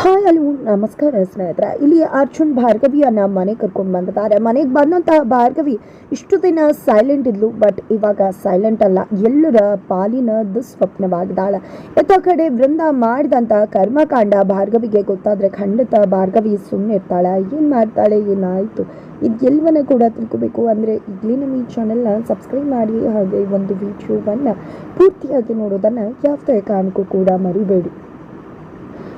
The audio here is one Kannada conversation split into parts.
ಹಾಯ್ ಹಲೋ, ನಮಸ್ಕಾರ ಸ್ನೇಹಿತರ. ಇಲ್ಲಿ ಅರ್ಜುನ್ ಭಾರ್ಗವಿಯನ್ನ ಮನೆ ಕರ್ಕೊಂಡು ಬಂದಿದ್ದಾರೆ. ಮನೆಗೆ ಬಂದಂತಹ ಭಾರ್ಗವಿ ಇಷ್ಟು ದಿನ ಸೈಲೆಂಟ್ ಇದ್ಲು ಬಟ್ ಇವಾಗ ಸೈಲೆಂಟ್ ಅಲ್ಲ. ಎಲ್ಲರ ಪಾಲಿನ ದುಸ್ವಪ್ನವಾಗಿದ್ದಾಳೆ. ಎತ್ತ ಕಡೆ ವೃಂದ ಮಾಡಿದಂಥ ಕರ್ಮಕಾಂಡ ಭಾರ್ಗವಿಗೆ ಗೊತ್ತಾದ್ರೆ ಖಂಡಿತ ಭಾರ್ಗವಿ ಸುಮ್ಮನೆ ಇರ್ತಾಳೆ. ಏನ್ ಮಾಡ್ತಾಳೆ, ಏನಾಯಿತು? ಇದು ಎಲ್ಲವನ್ನ ಕೂಡ ತಿಳ್ಕೊಬೇಕು. ಅಂದರೆ ಈಗಲೇ ನಮ್ಮ ಈ ಚಾನೆಲ್ನ ಸಬ್ಸ್ಕ್ರೈಬ್ ಮಾಡಿ, ಹಾಗೆ ಒಂದು ವಿಡಿಯೋವನ್ನ ಪೂರ್ತಿಯಾಗಿ ನೋಡೋದನ್ನ ಯಾವುದೇ ಕಾರಣಕ್ಕೂ ಕೂಡ ಮರಿಬೇಡಿ.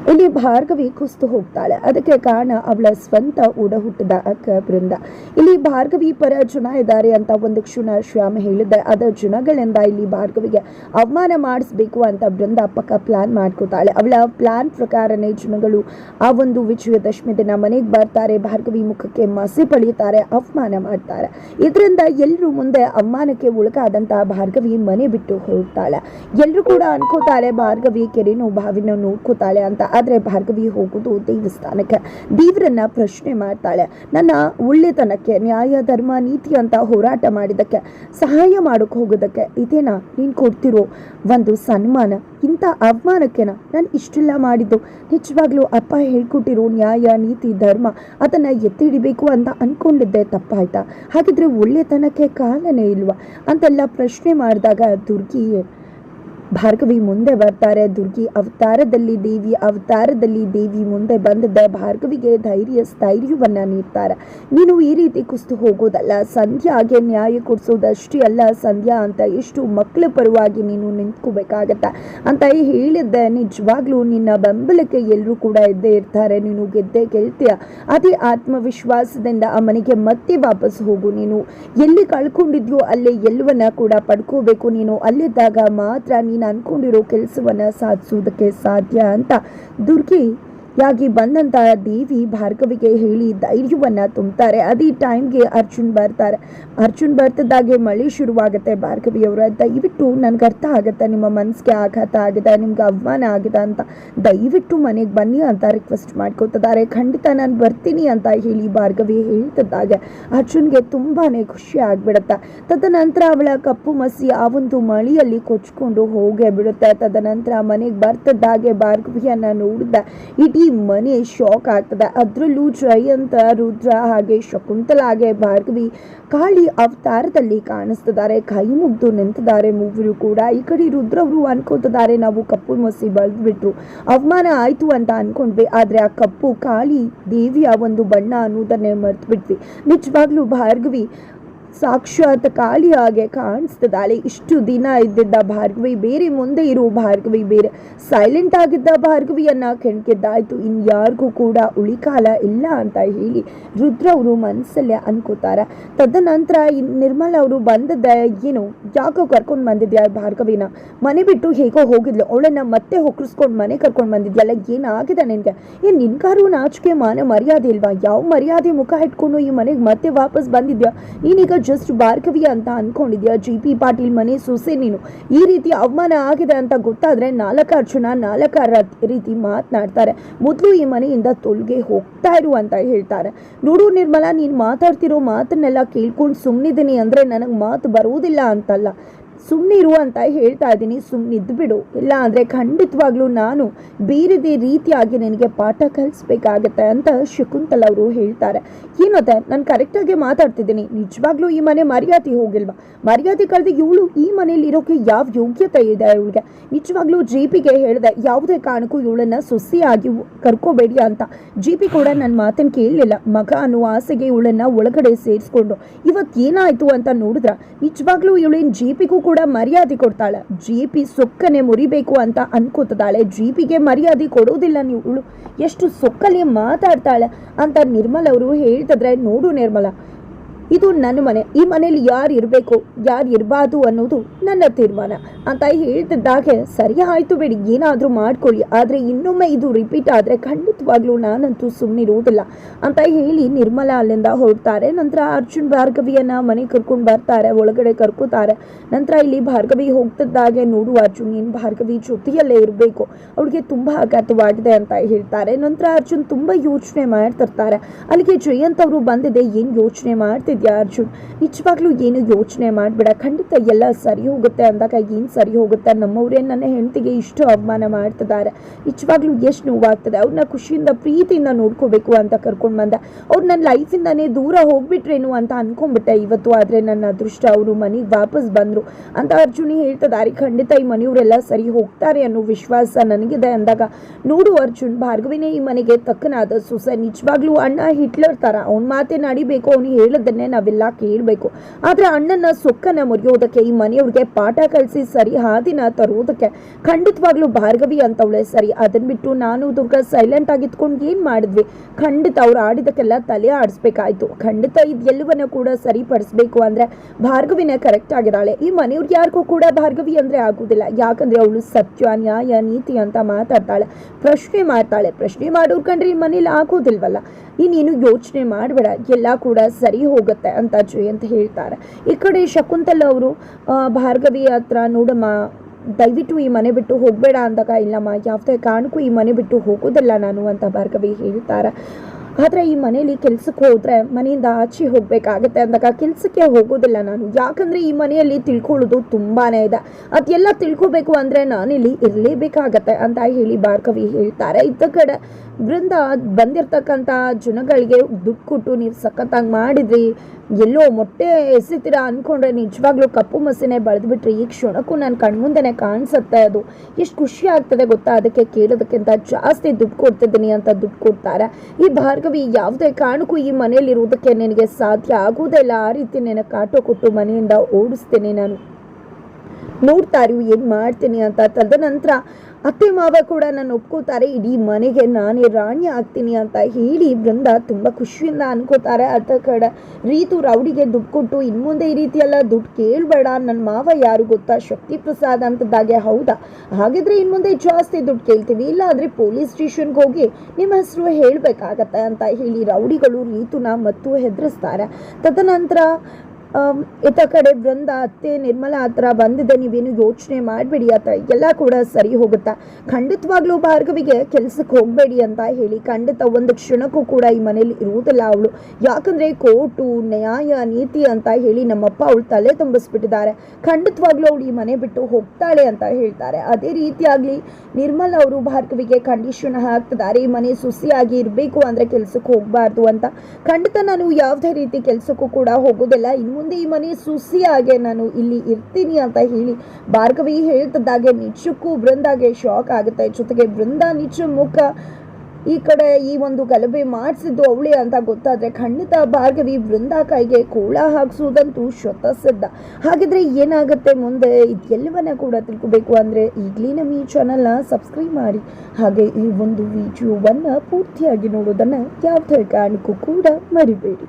ಇಲ್ಲಿ ಭಾರ್ಗವಿ ಕುಸ್ತು ಹೋಗ್ತಾಳೆ. ಅದಕ್ಕೆ ಕಾರಣ ಅವಳ ಸ್ವಂತ ಊಡ ಹುಟ್ಟಿದ ಅಕ್ಕ ಬೃಂದ. ಇಲ್ಲಿ ಭಾರ್ಗವಿ ಪರ ಜನ ಇದ್ದಾರೆ ಅಂತ ಒಂದು ಕ್ಷಣ ಶ್ಯಾಮ ಹೇಳಿದ್ದೆ. ಅದ ಜನಗಳಿಂದ ಇಲ್ಲಿ ಭಾರ್ಗವಿಗೆ ಅವಮಾನ ಮಾಡಿಸ್ಬೇಕು ಅಂತ ಬೃಂದ ಪಕ್ಕ ಪ್ಲಾನ್ ಮಾಡ್ಕೋತಾಳೆ. ಅವಳ ಪ್ಲಾನ್ ಪ್ರಕಾರನೇ ಜನಗಳು ಆ ಒಂದು ವಿಜಯದಶಮಿ ದಿನ ಮನೆಗೆ ಬರ್ತಾರೆ. ಭಾರ್ಗವಿ ಮುಖಕ್ಕೆ ಮಸಿ ಪಳೆಯುತ್ತಾರೆ ಅವಮಾನ ಮಾಡ್ತಾರೆ. ಇದರಿಂದ ಎಲ್ಲರೂ ಮುಂದೆ ಅವಮಾನಕ್ಕೆ ಒಳಗಾದಂತಹ ಭಾರ್ಗವಿ ಮನೆ ಬಿಟ್ಟು ಹೋಗ್ತಾಳೆ. ಎಲ್ಲರೂ ಕೂಡ ಅನ್ಕೋತಾರೆ, ಭಾರ್ಗವಿ ಕೆರೆನೋ ಬಾವಿನ ನೋಡ್ಕೋತಾಳೆ ಅಂತ. ಆದ್ರೆ ಭಾರ್ಗವಿ ಹೋಗೋದು ದೇವಸ್ಥಾನಕ್ಕೆ. ದೇವರನ್ನ ಪ್ರಶ್ನೆ ಮಾಡ್ತಾಳೆ. ನನ್ನ ಒಳ್ಳೆತನಕ್ಕೆ, ನ್ಯಾಯ, ಧರ್ಮ, ನೀತಿ ಅಂತ ಹೋರಾಟ ಮಾಡಿದಕ್ಕೆ ಸಹಾಯ ಮಾಡೋಕೆ ಹೋಗೋದಕ್ಕೆ ಇದೇನಾ? ನೀನು ಕೊಡ್ತಿರೋ ಒಂದು ಸನ್ಮಾನ. ಇಂಥ ಅವಮಾನಕ್ಕೆನಾ? ನಾನು ಇಷ್ಟೆಲ್ಲ ಮಾಡಿದ್ದು. ನಿಜವಾಗ್ಲೂ ಅಪ್ಪ ಹೇಳ್ಕೊಟ್ಟಿರೋ ನ್ಯಾಯ, ನೀತಿ, ಧರ್ಮ ಅದನ್ನ ಎತ್ತಿಡಿಬೇಕು ಅಂತ ಅನ್ಕೊಂಡಿದ್ದೆ. ತಪ್ಪಾಯ್ತಾ? ಹಾಗಿದ್ರೆ ಒಳ್ಳೆತನಕ್ಕೆ ಕಾಲನೇ ಇಲ್ವಾ? ಅಂತೆಲ್ಲ ಪ್ರಶ್ನೆ ಮಾಡಿದಾಗ ದುರ್ಗಿ ಭಾರ್ಗವಿ ಮುಂದೆ ಬರ್ತಾರೆ. ದುರ್ಗಿ ಅವತಾರದಲ್ಲಿ ದೇವಿ ಅವತಾರದಲ್ಲಿ ದೇವಿ ಮುಂದೆ ಬಂದದ ಭಾರ್ಗವಿಗೆ ಧೈರ್ಯ, ಸ್ಥೈರ್ಯವನ್ನ ನೀಡ್ತಾರೆ. ನೀನು ಈ ರೀತಿ ಕುಸ್ತು ಹೋಗೋದಲ್ಲ. ಸಂಧ್ಯಾಗೆ ನ್ಯಾಯ ಕೊಡಿಸೋದಷ್ಟೇ ಅಲ್ಲ. ಸಂಧ್ಯಾ ಅಂತ ಎಷ್ಟು ಮಕ್ಕಳ ಪರವಾಗಿ ನೀನು ನಿಂತ್ಕೋಬೇಕಾಗತ್ತ? ಅಂತ ಹೇಳಿದ್ದೆ. ನಿಜವಾಗ್ಲೂ ನಿನ್ನ ಬೆಂಬಲಕ್ಕೆ ಎಲ್ಲರೂ ಕೂಡ ಇದ್ದೇ ಇರ್ತಾರೆ. ನೀನು ಗೆದ್ದೆ ಗೆಲ್ತೀಯ. ಅದೇ ಆತ್ಮವಿಶ್ವಾಸದಿಂದ ಆ ಮನೆಗೆ ಮತ್ತೆ ವಾಪಸ್ ಹೋಗು ನೀನು. ಎಲ್ಲಿ ಕಳ್ಕೊಂಡಿದ್ಯೋ ಅಲ್ಲೇ ಎಲ್ಲವನ್ನ ಕೂಡ ಪಡ್ಕೋಬೇಕು ನೀನು. ಅಲ್ಲಿದ್ದಾಗ ಮಾತ್ರ ನೀನು ಅನ್ಕೊಂಡಿರೋ ಕೆಲಸವನ್ನ ಸಾಧಿಸೋದಕ್ಕೆ ಸಾಧ್ಯ ಅಂತ ದುರ್ಗಿ ಯಾಗಿ ಬಂದಂತಹ ದೇವಿ ಭಾರ್ಗವಿಗೆ ಹೇಳಿ ಧೈರ್ಯವನ್ನು ತುಂಬ್ತಾರೆ. ಅದೇ ಟೈಮ್ಗೆ ಅರ್ಜುನ್ ಬರ್ತಾರೆ. ಅರ್ಜುನ್ ಬರ್ತಿದ್ದಾಗೆ ಮಳೆ ಶುರುವಾಗುತ್ತೆ ಭಾರ್ಗವಿಯವರು. ದಯವಿಟ್ಟು ನನಗೆ ಅರ್ಥ ಆಗುತ್ತೆ, ನಿಮ್ಮ ಮನಸ್ಸಿಗೆ ಆಘಾತ ಆಗಿದೆ, ನಿಮ್ಗೆ ಅವಮಾನ ಆಗಿದೆ ಅಂತ. ದಯವಿಟ್ಟು ಮನೆಗೆ ಬನ್ನಿ ಅಂತ ರಿಕ್ವೆಸ್ಟ್ ಮಾಡ್ಕೋತಿದ್ದಾರೆ. ಖಂಡಿತ ನಾನು ಬರ್ತೀನಿ ಅಂತ ಹೇಳಿ ಭಾರ್ಗವಿ ಹೇಳ್ತಿದ್ದಾಗೆ. ಅರ್ಜುನ್ಗೆ ತುಂಬಾ ಖುಷಿ ಆಗಿಬಿಡುತ್ತೆ. ತದನಂತರ ಅವಳ ಕಪ್ಪು ಮಸಿ ಆ ಒಂದು ಮಳೆಯಲ್ಲಿ ಕೊಚ್ಕೊಂಡು ಹೋಗೇ ಬಿಡುತ್ತೆ. ತದನಂತರ ಮನೆಗೆ ಬರ್ತಿದ್ದಾಗೆ ಭಾರ್ಗವಿಯನ್ನು ನೋಡಿದ. ಮನೆ ಶಾಕ್ ಆಗ್ತದೆ. ಅದರಲ್ಲೂ ಜಯಂತ, ರುದ್ರ ಹಾಗೆ ಶಕುಂತಲ ಹಾಗೆ ಭಾರ್ಗವಿ ಕಾಳಿ ಅವತಾರದಲ್ಲಿ ಕಾಣಿಸ್ತಿದ್ದಾರೆ. ಕೈ ಮುಗ್ದು ನಿಂತಿದ್ದಾರೆ ಮೂವರು ಕೂಡ. ಈ ಕಡೆ ರುದ್ರವರು ಅನ್ಕೋತಿದ್ದಾರೆ, ನಾವು ಕಪ್ಪು ಮಸಿ ಬೆಳೆದ್ಬಿಟ್ರು. ಅವಮಾನ ಆಯ್ತು ಅಂತ ಅನ್ಕೊಂಡ್ವಿ. ಆದ್ರೆ ಆ ಕಪ್ಪು ಕಾಳಿ ದೇವಿಯ ಒಂದು ಬಣ್ಣ ಅನ್ನೋದನ್ನೇ ಮರ್ತು ಬಿಟ್ವಿ ನಿಜವಾಗ್ಲೂ ಭಾರ್ಗವಿ ಸಾಕ್ಷಾತ್ ಕಾಳಿಯಾಗೆ ಕಾಣಿಸ್ತದಾಳೆ. ಇಷ್ಟು ದಿನ ಇದ್ದಿದ್ದ ಭಾರ್ಗವಿ ಬೇರೆ, ಮುಂದೆ ಇರೋ ಭಾರ್ಗವಿ ಬೇರೆ. ಸೈಲೆಂಟ್ ಆಗಿದ್ದ ಭಾರ್ಗವಿಯನ್ನ ಕೆಣಕಿದ್ದಾಯ್ತು. ಇನ್ಯಾರಿಗೂ ಕೂಡ ಉಳಿಕಾಲ ಇಲ್ಲ ಅಂತ ಹೇಳಿ ರುದ್ರ ಅವರು ಮನಸ್ಸಲ್ಲೇ ಅನ್ಕೋತಾರೆ. ತದನಂತರ ಇನ್ ನಿರ್ಮಲ ಅವರು ಬಂದದ ಏನು, ಯಾಕೋ ಕರ್ಕೊಂಡು ಬಂದಿದ್ಯಾ ಭಾರ್ಗವಿನ? ಮನೆ ಬಿಟ್ಟು ಹೇಗೋ ಹೋಗಿದ್ಲು. ಅವಳನ್ನ ಮತ್ತೆ ಹೊಕ್ಕಿಸ್ಕೊಂಡು ಮನೆ ಕರ್ಕೊಂಡು ಬಂದಿದ್ಯಲ್ಲ, ಏನಾಗಿದೆ ನಿನ್ಗೆ? ಏನ್ ನಿನ್ಕಾರು ನಾಚಿಕೆ, ಮಾನ ಮರ್ಯಾದೆ ಇಲ್ವಾ? ಯಾವ ಮರ್ಯಾದೆ ಮುಖ ಇಟ್ಕೊಂಡು ಈ ಮನೆಗೆ ಮತ್ತೆ ವಾಪಸ್ ಬಂದಿದ್ಯಾ? ನೀನೀಗ ಜಸ್ಟ್ ಭಾರ್ಗವಿ ಅಂತ ಅನ್ಕೊಂಡಿದ್ಯಾ? ಜಿ ಪಿ ಪಾಟೀಲ್ ಮನೆ ಸೊಸೆ ನೀನು ಈ ರೀತಿ ಅವಮಾನ ಆಗಿದೆ ಅಂತ ಗೊತ್ತಾದ್ರೆ ನಾಲ್ಕಾರು ಜನ ನಾಲ್ಕಾರ ರೀತಿ ಮಾತನಾಡ್ತಾರೆ. ಮೊದಲು ಈ ಮನೆಯಿಂದ ತೊಲಗೆ ಹೋಗ್ತಾ ಇರು ಅಂತ ಹೇಳ್ತಾರೆ. ನೋಡು ನಿರ್ಮಲಾ, ನೀನು ಮಾತಾಡ್ತಿರೋ ಮಾತನ್ನೆಲ್ಲ ಕೇಳ್ಕೊಂಡು ಸುಮ್ಮನಿದ್ದೀನಿ ಅಂದರೆ ನನಗೆ ಮಾತು ಬರುವುದಿಲ್ಲ ಅಂತಲ್ಲ. ಸುಮ್ಮನಿರು ಅಂತ ಹೇಳ್ತಾ ಇದ್ದೀನಿ. ಸುಮ್ಮನಿದ್ದು ಬಿಡು. ಇಲ್ಲ ಅಂದರೆ ಖಂಡಿತವಾಗ್ಲೂ ನಾನು ಬೇರೆದೇ ರೀತಿಯಾಗಿ ನಿನಗೆ ಪಾಠ ಕಲಿಸ್ಬೇಕಾಗತ್ತೆ ಅಂತ ಶಕುಂತಲ ಅವರು ಹೇಳ್ತಾರೆ. ಏನತ್ತೆ ನಾನು ಕರೆಕ್ಟಾಗಿ ಮಾತಾಡ್ತಿದ್ದೀನಿ. ನಿಜವಾಗ್ಲೂ ಈ ಮನೆ ಮರ್ಯಾದೆ ಹೋಗಿಲ್ವಾ? ಮರ್ಯಾದೆ ಕಳೆದು ಇವಳು ಈ ಮನೇಲಿ ಇರೋಕೆ ಯಾವ ಯೋಗ್ಯತೆ ಇದೆ ಇವಳಿಗೆ? ನಿಜವಾಗ್ಲೂ ಜಿ ಪಿಗೆ ಹೇಳಿದೆ, ಯಾವುದೇ ಕಾರಣಕ್ಕೂ ಇವಳನ್ನು ಸೊಸೆಯಾಗಿ ಕರ್ಕೋಬೇಡಿ ಅಂತ. ಜಿ ಪಿ ಕೂಡ ನನ್ನ ಮಾತನ್ನು ಕೇಳಲಿಲ್ಲ. ಮಗ ಅನ್ನೋ ಆಸೆಗೆ ಇವಳನ್ನು ಒಳಗಡೆ ಸೇರಿಸ್ಕೊಂಡು ಇವತ್ತು ಏನಾಯ್ತು? ಅಂತ ನೋಡಿದ್ರ? ನಿಜವಾಗ್ಲೂ ಇವಳೇನು ಜಿ ಪಿಗೂ ಕೂಡ ಮರ್ಯಾದೆ ಕೊಡ್ತಾಳೆ. ಜಿ ಪಿ ಸೊಕ್ಕನೆ ಮುರಿಬೇಕು ಅಂತ ಅನ್ಕೋತದಾಳೆ. ಜಿ ಪಿಗೆ ಮರ್ಯಾದೆ ಕೊಡೋದಿಲ್ಲ ನೀವು ಎಷ್ಟು ಸೊಕ್ಕಲ್ಲಿ ಮಾತಾಡ್ತಾಳೆ ಅಂತ ನಿರ್ಮಲ ಅವರು ಹೇಳ್ತಿದ್ರೆ ನೋಡು ನಿರ್ಮಲ ಇದು ನನ್ನ ಮನೆ. ಈ ಮನೇಲಿ ಯಾರು ಇರಬೇಕು, ಯಾರು ಇರಬಾರ್ದು ಅನ್ನೋದು ನನ್ನ ತೀರ್ಮಾನ. ಅಂತ ಹೇಳ್ತಿದ್ದಾಗೆ, ಸರಿ ಆಯಿತು ಬಿಡಿ, ಏನಾದರೂ ಮಾಡ್ಕೊಳ್ಳಿ. ಆದರೆ ಇನ್ನೊಮ್ಮೆ ಇದು ರಿಪೀಟ್ ಆದರೆ ಖಂಡಿತವಾಗ್ಲೂ ನಾನಂತೂ ಸುಮ್ಮನಿರುವುದಿಲ್ಲ ಅಂತ ಹೇಳಿ ನಿರ್ಮಲಾ ಅಲ್ಲಿಂದ ಹೊರಡ್ತಾರೆ. ನಂತರ ಅರ್ಜುನ್ ಭಾರ್ಗವಿಯನ್ನು ಮನೆ ಕರ್ಕೊಂಡು ಬರ್ತಾರೆ, ಒಳಗಡೆ ಕರ್ಕೋತಾರೆ. ನಂತರ ಇಲ್ಲಿ ಭಾರ್ಗವಿ ಹೋಗ್ತಿದ್ದಾಗೆ ನೋಡು ಅರ್ಜುನ್ ಏನು ಭಾರ್ಗವಿ ಜೊತೆಯಲ್ಲೇ ಇರಬೇಕು. ಅವಳಿಗೆ ತುಂಬ ಆಘಾತವಾಗಿದೆ ಅಂತ ಹೇಳ್ತಾರೆ. ನಂತರ ಅರ್ಜುನ್ ತುಂಬ ಯೋಚನೆ ಮಾಡ್ತಿರ್ತಾರೆ. ಅಲ್ಲಿಗೆ ಜಯಂತ್ ಅವರು ಬಂದಿದೆ, ಏನು ಯೋಚನೆ ಮಾಡ್ತಿದ್ದಾರೆ ಮಾಡ್ತಿದ್ಯಾ ಅರ್ಜುನ್ ನಿಜವಾಗ್ಲೂ ಏನು ಯೋಚನೆ ಮಾಡಬೇಡ. ಖಂಡಿತ ಎಲ್ಲ ಸರಿ ಹೋಗುತ್ತೆ ಅಂದಾಗ ಏನು ಸರಿ ಹೋಗುತ್ತೆ? ನಮ್ಮವರೇ ನನ್ನ ಹೆಂಡತಿಗೆ ಇಷ್ಟು ಅವಮಾನ ಮಾಡ್ತಿದ್ದಾರೆ. ನಿಜವಾಗ್ಲೂ ಎಷ್ಟು ನೋವಾಗ್ತದೆ? ಅವ್ರನ್ನ ಖುಷಿಯಿಂದ, ಪ್ರೀತಿಯಿಂದ ನೋಡ್ಕೋಬೇಕು ಅಂತ ಕರ್ಕೊಂಡು ಬಂದೆ. ಅವ್ರು ನನ್ನ ಲೈಫಿಂದನೇ ದೂರ ಹೋಗ್ಬಿಟ್ರೇನು ಅಂತ ಅನ್ಕೊಂಡ್ಬಿಟ್ಟೆ ಇವತ್ತು. ಆದರೆ ನನ್ನ ಅದೃಷ್ಟ, ಅವರು ಮನೆಗೆ ವಾಪಸ್ ಬಂದರು. ಅಂತ ಅರ್ಜುನಿ ಹೇಳ್ತಿದ್ದಾರೆ. ಖಂಡಿತ ಈ ಮನೆಯವರೆಲ್ಲ ಸರಿ ಹೋಗ್ತಾರೆ ಅನ್ನೋ ವಿಶ್ವಾಸ ನನಗಿದೆ ಅಂದಾಗ, ನೋಡು ಅರ್ಜುನ್, ಭಾರ್ಗವಿನೇ ಈ ಮನೆಗೆ ತಕ್ಕನಾದ ಸೊಸೆ. ನಿಜವಾಗ್ಲೂ ಅಣ್ಣ ಹಿಟ್ಲರ್ ಥರ ಅವ್ನ ಮಾತೇ ನಡಿಬೇಕು, ಅವ್ನು ಹೇಳೋದನ್ನೇ ನಾವೆಲ್ಲ ಕೇಳಬೇಕು. ಆದರೆ ಅಣ್ಣನ ಸೊಕ್ಕನ ಮುರಿಯೋದಕ್ಕೆ, ಈ ಮನೆಯವ್ರಿಗೆ ಪಾಠ ಕಲಿಸಿ ಸರಿ ಹಾದಿನ ತರುವುದಕ್ಕೆ ಖಂಡಿತವಾಗ್ಲೂ ಭಾರ್ಗವಿ ಅಂತವಳೆ ಸರಿ. ಅದನ್ನ ಬಿಟ್ಟು ನಾನು ದುರ್ಗ ಸೈಲೆಂಟ್ ಆಗಿತ್ಕೊಂಡು ಏನು ಮಾಡಿದ್ವಿ? ಖಂಡಿತ ಅವ್ರು ಆಡಿದಕ್ಕೆಲ್ಲ ತಲೆ ಆಡಿಸ್ಬೇಕಾಯ್ತು. ಖಂಡಿತ ಇದೆಲ್ಲವನ್ನ ಕೂಡ ಸರಿಪಡಿಸ್ಬೇಕು ಅಂದರೆ ಭಾರ್ಗವಿನ ಕರೆಕ್ಟ್ ಆಗಿದ್ದಾಳೆ. ಈ ಮನೆಯವ್ರಿಗೆ ಯಾರಿಗೂ ಕೂಡ ಭಾರ್ಗವಿ ಅಂದರೆ ಆಗೋದಿಲ್ಲ. ಯಾಕಂದರೆ ಅವಳು ಸತ್ಯ, ನ್ಯಾಯ, ನೀತಿ ಅಂತ ಮಾತಾಡ್ತಾಳೆ. ಪ್ರಶ್ನೆ ಮಾಡ್ತಾಳೆ. ಪ್ರಶ್ನೆ ಮಾಡೋರ್ ಕಂಡ್ರೆ ಈ ಮನೇಲಿ ಆಗೋದಿಲ್ವಲ್ಲ? ಇನ್ನೇನು ಯೋಚನೆ ಮಾಡಬೇಡ. ಎಲ್ಲ ಕೂಡ ಸರಿ ಹೋಗುತ್ತೆ. ಅಂತ ಜಯಂತ್ ಹೇಳ್ತಾರೆ. ಈ ಕಡೆ ಶಕುಂತಲ ಅವರು ಭಾರ್ಗವಿ ಹತ್ರ, ನೋಡಮ್ಮ, ದಯವಿಟ್ಟು ಈ ಮನೆ ಬಿಟ್ಟು ಹೋಗಬೇಡ ಅಂದಾಗ ಇಲ್ಲಮ್ಮ, ಯಾವುದೇ ಕಾರಣಕ್ಕೂ ಈ ಮನೆ ಬಿಟ್ಟು ಹೋಗೋದಿಲ್ಲ ನಾನು ಅಂತ ಭಾರ್ಗವಿ ಹೇಳ್ತಾರೆ. ಆದರೆ ಈ ಮನೇಲಿ ಕೆಲಸಕ್ಕೆ ಹೋದರೆ ಮನೆಯಿಂದ ಆಚೆ ಹೋಗಬೇಕಾಗತ್ತೆ ಅಂದಾಗ ಕೆಲಸಕ್ಕೆ ಹೋಗೋದಿಲ್ಲ ನಾನು. ಯಾಕಂದರೆ ಈ ಮನೆಯಲ್ಲಿ ತಿಳ್ಕೊಳ್ಳೋದು ತುಂಬಾ ಇದೆ. ಅದೆಲ್ಲ ತಿಳ್ಕೊಬೇಕು ಅಂದರೆ ನಾನಿಲ್ಲಿ ಇರಲೇಬೇಕಾಗತ್ತೆ ಅಂತ ಹೇಳಿ ಭಾರ್ಗವಿ ಹೇಳ್ತಾರೆ. ಇದ್ದ ಕಡೆ ಬೃಂದ ಬಂದಿರತಕ್ಕಂಥ ಜನಗಳಿಗೆ ದುಡ್ಡು ಕೊಟ್ಟು ನೀವು ಸಖತ್ತಾಗಿ ಮಾಡಿದ್ರಿ. ಎಲ್ಲೋ ಮೊಟ್ಟೆ ಎಸಿತೀರಾ ಅಂದ್ಕೊಂಡ್ರೆ ನಿಜವಾಗ್ಲೂ ಕಪ್ಪು ಮಸಿನೇ ಬೆಳೆದ್ಬಿಟ್ರೆ ಈ ಕ್ಷಣಕ್ಕೂ ನನ್ನ ಕಣ್ಮುಂದೆನೇ ಕಾಣಿಸುತ್ತೆ ಅದು. ಎಷ್ಟು ಖುಷಿ ಆಗ್ತದೆ ಗೊತ್ತಾ? ಅದಕ್ಕೆ ಕೇಳೋದಕ್ಕಿಂತ ಜಾಸ್ತಿ ದುಡ್ಡು ಕೊಡ್ತಿದ್ದೀನಿ ಅಂತ ದುಡ್ಡು ಕೊಡ್ತಾರೆ. ಈ ಭಾರ್ಗವಿ ಯಾವುದೇ ಕಾರಣಕ್ಕೂ ಈ ಮನೆಯಲ್ಲಿರುವುದಕ್ಕೆ ನಿನಗೆ ಸಾಧ್ಯ ಆಗೋದಿಲ್ಲ ಆ ರೀತಿ ನಿನ್ನ ಕಾಟೋ ಕೊಟ್ಟು ಮನೆಯಿಂದ ಓಡಿಸ್ತೇನೆ ನಾನು. ನೋಡ್ತಾರೆ ಏನು ಮಾಡ್ತೀನಿ ಅಂತ. ತದನಂತರ ಅತ್ತೆ ಮಾವ ಕೂಡ ನಾನು ಒಪ್ಕೋತಾರೆ, ಇಡೀ ಮನೆಗೆ ನಾನೇ ರಾಣಿ ಆಗ್ತೀನಿ ಅಂತ ಹೇಳಿ ಬೃಂದ ತುಂಬ ಖುಷಿಯಿಂದ ಅನ್ಕೋತಾರೆ. ಅತ್ತ ಕಡೆ ರೀತು ರೌಡಿಗೆ ದುಡ್ಡು ಕೊಟ್ಟು ಇನ್ನು ಮುಂದೆ ಈ ರೀತಿ ಎಲ್ಲ ದುಡ್ಡು ಕೇಳಬೇಡ ನನ್ನ ಮಾವ ಯಾರು ಗೊತ್ತಾ? ಶಕ್ತಿ ಪ್ರಸಾದ್ ಅಂತದಾಗೆ ಹೌದಾ? ಹಾಗಿದ್ರೆ ಇನ್ನು ಮುಂದೆ ಜಾಸ್ತಿ ದುಡ್ಡು ಕೇಳ್ತೀವಿ. ಇಲ್ಲ ಅಂದರೆ ಪೊಲೀಸ್ ಸ್ಟೇಷನ್ಗೆ ಹೋಗಿ ನಿಮ್ಮ ಹೆಸರು ಹೇಳಬೇಕಾಗತ್ತೆ ಅಂತ ಹೇಳಿ ರೌಡಿಗಳು ರೀತುನ ಮತ್ತು ಹೆದರಿಸ್ತಾರೆ. ತದನಂತರ ಇತ್ತ ಕಡೆ ಬೃಂದ ಅತ್ತೆ ನಿರ್ಮಲಾ ಹತ್ರ ಬಂದಿದೆ, ನೀವೇನು ಯೋಚನೆ ಮಾಡಬೇಡಿ ಆತ. ಎಲ್ಲ ಕೂಡ ಸರಿ ಹೋಗುತ್ತಾ? ಖಂಡಿತವಾಗ್ಲೂ ಭಾರ್ಗವಿಗೆ ಕೆಲಸಕ್ಕೆ ಹೋಗಬೇಡಿ ಅಂತ ಹೇಳಿ ಖಂಡಿತ ಒಂದು ಕ್ಷಣಕ್ಕೂ ಕೂಡ ಈ ಮನೇಲಿ ಇರುವುದಿಲ್ಲ ಅವಳು. ಯಾಕಂದರೆ ಕೋರ್ಟು, ನ್ಯಾಯ, ನೀತಿ ಅಂತ ಹೇಳಿ ನಮ್ಮಪ್ಪ ಅವಳು ತಲೆ ತುಂಬಿಸ್ಬಿಟ್ಟಿದ್ದಾರೆ. ಖಂಡಿತವಾಗ್ಲೂ ಅವಳು ಈ ಮನೆ ಬಿಟ್ಟು ಹೋಗ್ತಾಳೆ ಅಂತ ಹೇಳ್ತಾರೆ. ಅದೇ ರೀತಿಯಾಗಲಿ ನಿರ್ಮಲ್ ಅವರು ಭಾರ್ಗವಿಗೆ ಕಂಡೀಷನ್ ಹಾಕ್ತಿದ್ದಾರೆ. ಈ ಮನೆ ಸುಸಿಯಾಗಿ ಇರಬೇಕು ಅಂದರೆ ಕೆಲಸಕ್ಕೆ ಹೋಗಬಾರ್ದು ಅಂತ. ಖಂಡಿತ ನಾನು ಯಾವುದೇ ರೀತಿ ಕೆಲಸಕ್ಕೂ ಕೂಡ ಹೋಗೋದಿಲ್ಲ. ಇನ್ನು ಮುಂದೆ ಈ ಮನೆ ಸುಸಿಯಾಗೆ ನಾನು ಇಲ್ಲಿ ಇರ್ತೀನಿ ಅಂತ ಹೇಳಿ ಭಾರ್ಗವಿ ಹೇಳ್ತಿದ್ದಾಗೆ ನಿಜಕ್ಕೂ ಬೃಂದಾಗೆ ಶಾಕ್ ಆಗುತ್ತೆ. ಜೊತೆಗೆ ಬೃಂದ ನಿಜ ಮುಖ ಈ ಕಡೆ ಈ ಒಂದು ಗಲಭೆ ಮಾಡಿಸಿದ್ದು ಅವಳೇ ಅಂತ ಗೊತ್ತಾದ್ರೆ ಖಂಡಿತ ಭಾರ್ಗವಿ ಬೃಂದ ಕೈಗೆ ಕೋಳ ಹಾಕ್ಸೋದಂತೂ ಶ್ವತ ಸಿದ್ಧ ಹಾಗಿದ್ರೆ ಏನಾಗುತ್ತೆ ಮುಂದೆ? ಇದೆಲ್ಲವನ್ನ ಕೂಡ ತಿಳ್ಕೊಬೇಕು ಅಂದರೆ ಈಗಲೇ ನಮ್ಮ ಈ ಚಾನಲ್ನ ಸಬ್ಸ್ಕ್ರೈಬ್ ಮಾಡಿ. ಹಾಗೆ ಈ ಒಂದು ವಿಡಿಯೋವನ್ನು ಪೂರ್ತಿಯಾಗಿ ನೋಡೋದನ್ನು ಯಾವುದೇ ಕಾರಣಕ್ಕೂ ಕೂಡ ಮರಿಬೇಡಿ.